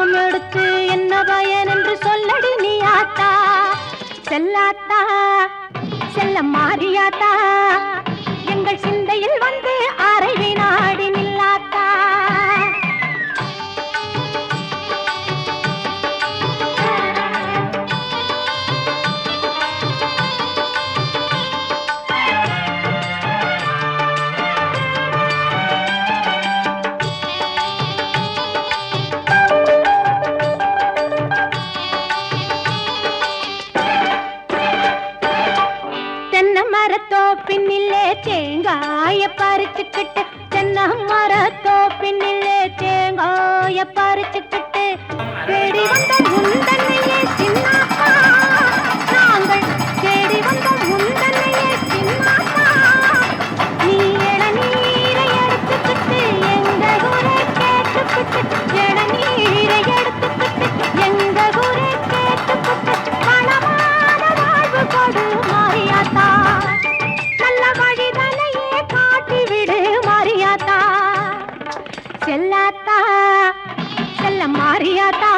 ஜென்மம் எடுத்து என்ன பயன் என்று சொல்லடி நீ ஆத்தா. செல்லாத்தா செல்ல மாறியாத்தா. எங்கள் சிந்தையில் வந்து மரத்தோ பின்னிலே தேங்காய பறிச்சுக்கிட்டு தென்ன மரத்தோ பின்னிலே தேங்காய பறிச்சுக்கிட்டு வெடி வந்த முந்தனையே சின்னப்பா மாரியாத்தா செல்ல மாரியாத்தா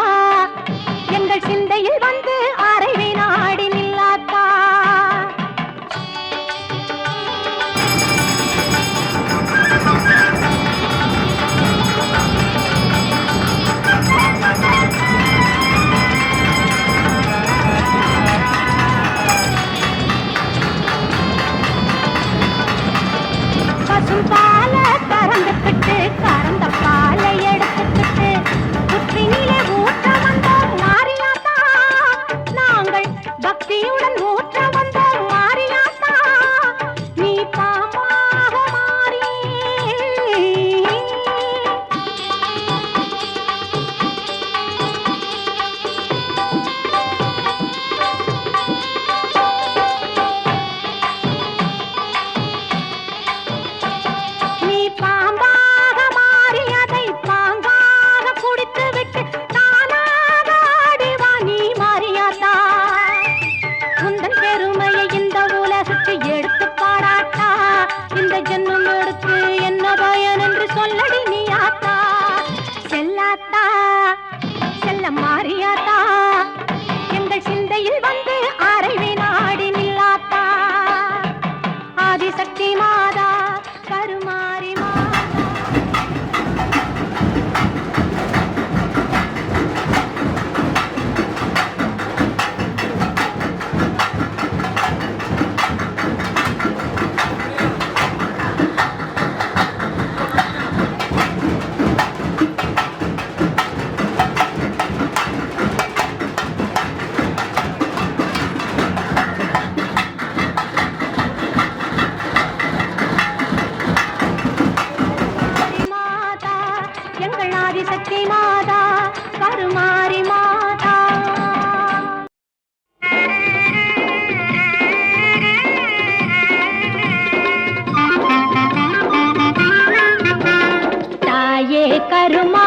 மாதா கருமாறி कर्मा